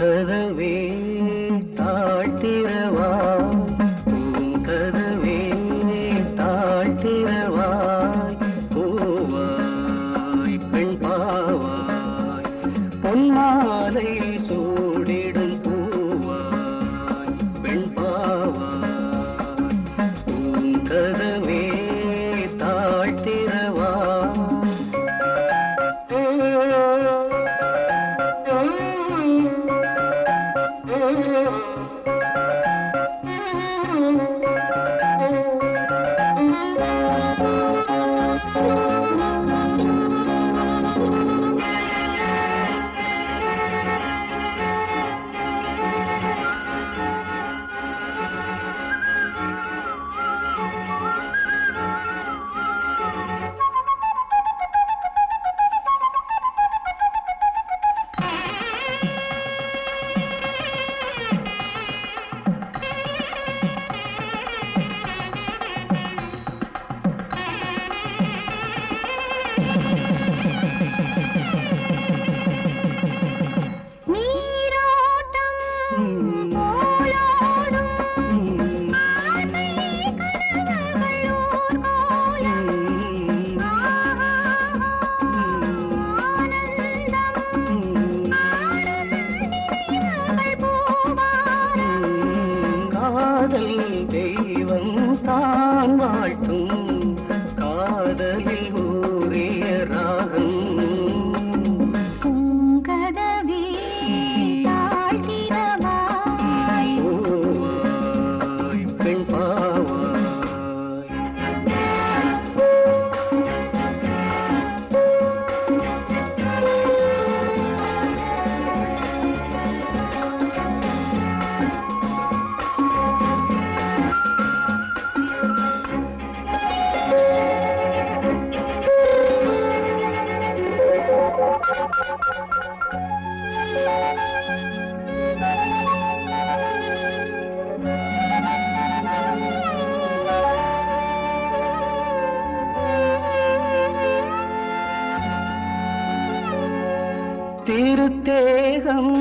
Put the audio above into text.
பூங்கதவே தாழ்த்திரவா பூங்கதவே தாழ்த்திரவாய் பூவாய் பெண் பாவாய் பொன்மாலை சூடிடும் பூவாய் பெண் பாவாய் பூங்கதவே தாழ்த்திரவா காதல் தெய்வம் தான் வாழ்த்தும் காதலில் ஊறிய ராகம். பெண் பாவாய் திருத்தேகம்